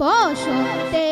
বসন্তে